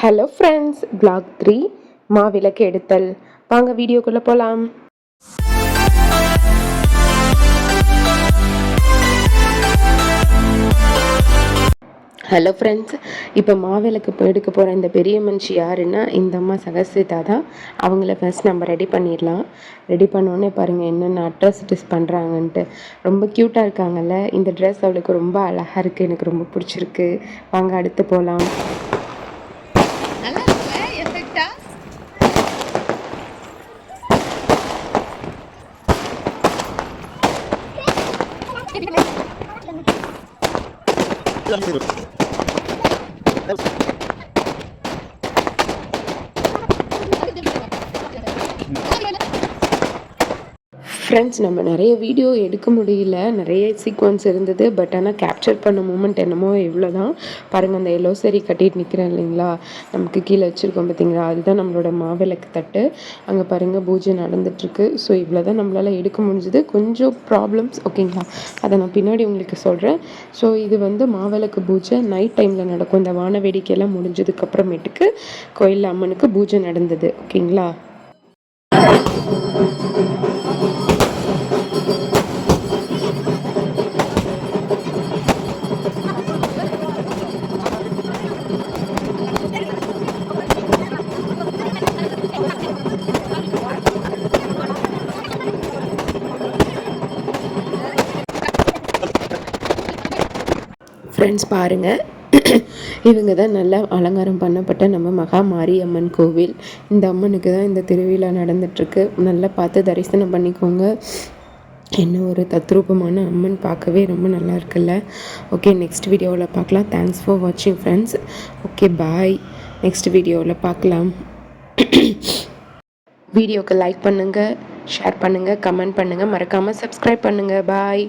Hello friends black three மாவிளக்கு எடுத்தல் வாங்க வீடியோக்குள்ளே போகலாம் ஹலோ ஃப்ரெண்ட்ஸ் இப்போ மாவிளக்கு எடுக்க போகிற இந்த பெரிய மனுஷி யாருன்னா இந்த அம்மா சகஸ்விதா தான். அவங்கள ஃபஸ்ட் நம்ம ரெடி பண்ணிடலாம். ரெடி பண்ணோன்னே பாருங்கள் என்னென்ன அட்ராசிட்டிஸ் பண்ணுறாங்கன்ட்டு ரொம்ப க்யூட்டாக இருக்காங்கல்ல. இந்த ட்ரெஸ் அவளுக்கு ரொம்ப அழகாக இருக்குது எனக்கு ரொம்ப பிடிச்சிருக்கு. வாங்க அடுத்து போகலாம் நல்லா இருக்குல்ல எஃபெக்டா ஃப்ரெண்ட்ஸ் நம்ம நிறைய வீடியோ எடுக்க முடியல. நிறைய சீக்வன்ஸ் இருந்தது. பட் ஆனால் கேப்சர் பண்ண மூமெண்ட் என்னமோ இவ்வளோ தான் பாருங்கள் அந்த எல்லோ சரி கட்டிட்டு நிற்கிறேன் இல்லைங்களா? நமக்கு கீழே வச்சுருக்கோம் பார்த்தீங்களா அதுதான் நம்மளோட மாவிளக்கு தட்டு. அங்கே பாருங்கள் பூஜை நடந்துட்டுருக்கு. ஸோ இவ்வளோ தான் நம்மளால் எடுக்க முடிஞ்சது. கொஞ்சம் ப்ராப்ளம்ஸ் ஓகேங்களா அதை நான் பின்னாடி உங்களுக்கு சொல்கிறேன் ஸோ இது வந்து மாவிளக்கு பூஜை. நைட் டைமில் நடக்கும். இந்த வான வேடிக்கையெல்லாம் முடிஞ்சதுக்கப்புறமேட்டுக்கு கோயிலில் அம்மனுக்கு பூஜை நடந்தது ஓகேங்களா ஃப்ரெண்ட்ஸ் பாருங்கள் இவங்க தான் நல்லா அலங்காரம் பண்ணப்பட்ட நம்ம மகா மாரியம்மன் கோவில். இந்த அம்மனுக்கு தான் இந்த திருவிழா நடந்துட்டுருக்கு. நல்லா பார்த்து தரிசனம் பண்ணிக்கோங்க. என்ன ஒரு தத்ரூபமான அம்மன் பார்க்கவே ரொம்ப நல்லா இருக்குல்ல. ஓகே நெக்ஸ்ட் வீடியோவில் பார்க்கலாம். தேங்க்ஸ் ஃபார் வாட்சிங் ஃப்ரெண்ட்ஸ் ஓகே பாய் நெக்ஸ்ட் வீடியோவில் பார்க்கலாம். வீடியோக்கு லைக் பண்ணுங்கள் ஷேர் பண்ணுங்கள் கமெண்ட் பண்ணுங்கள் மறக்காமல் சப்ஸ்கிரைப் பண்ணுங்கள் பாய்